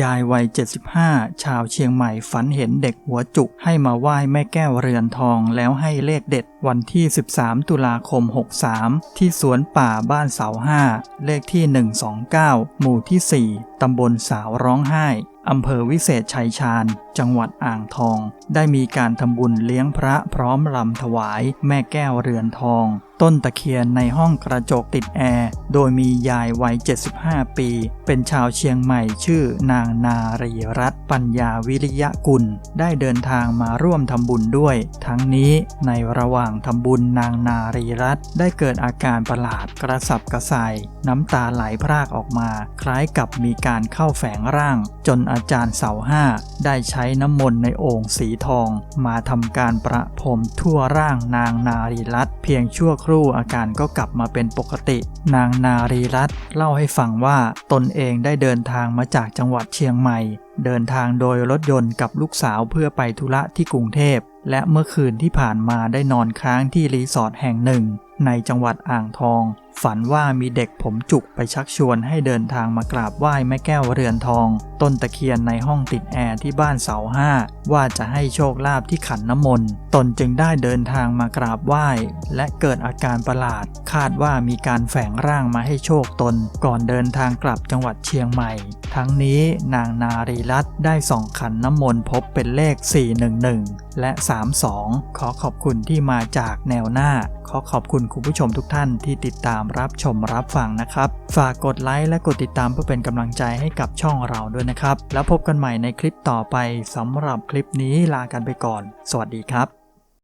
ยายวัย 75 ชาวเชียงใหม่ฝันเห็นเด็กหัวจุกให้มาไหว้แม่แก้วเรือนทองแล้วให้เลขเด็ดวันที่ 13 ตุลาคม 63 ที่สวนป่าบ้านเสาห้าเลขที่ 129 หมู่ที่ 4 ตำบลสาวร้องไห้ อำเภอวิเศษชัยชาญ จังหวัดอ่างทอง ได้มีการทำบุญเลี้ยงพระพร้อมลำถวายแม่แก้วเรือนทอง ต้นตะเคียนในห้องกระจกติดแอร์ โดยมียายวัย 75 ปี เป็นชาวเชียงใหม่ชื่อนางนารีรัตน์ปัญญาวิริยกุล ได้เดินทางมาร่วมทำบุญด้วย ทั้งนี้ในระหว่างทำบุญนางนารีรัตน์ได้เกิดอาการประหลาดกระสับกระส่ายน้ำตาไหลพรากออกมา คล้ายกับมีการเข้าแฝงร่าง จนอาจารย์เสาห้าได้ใช้น้ำมนต์ในโอ่งสีทอง มาทำการประพรมทั่วร่างนางนารีรัตเพียงชั่วครู่อาการก็กลับมาเป็นปกติ นางนารีรัตเล่าให้ฟังว่าตนเองได้เดินทางมาจากจังหวัดเชียงใหม่ เดินทางโดยรถยนต์กับลูกสาวเพื่อไปธุระที่กรุงเทพและเมื่อคืนที่ผ่านมาได้นอนค้างที่รีสอร์ทแห่งหนึ่ง ในจังหวัดอ่างทอง ฝันว่ามีเด็กผมจุกไปชักชวนให้เดินทางมากราบไหว้แม่แก้วเรือนทอง ต้นตะเคียนในห้องติดแอร์ที่บ้านเสาห้าว่าจะให้โชคลาภที่ขันน้ำมนต์ตนจึงได้เดินทางมากราบไหว้ และเกิดอาการประหลาด คาดว่ามีการแฝงร่างมาให้โชคตน ก่อนเดินทางกลับจังหวัดเชียงใหม่ ทั้งนี้นางนารีรัตน์ได้ส่องขันน้ำมนต์พบเป็นเลข 411 และ 32 ขอขอบคุณที่มาจากแนวหน้า ขอขอบคุณคุณผู้ชมทุกท่านที่ติดตามรับชมรับฟังนะครับ ฝากกดไลค์และกดติดตามเพื่อเป็นกำลังใจให้กับช่องเราด้วยนะครับ แล้วพบกันใหม่ในคลิปต่อไปสำหรับคลิปนี้ลากันไปก่อน สวัสดีครับ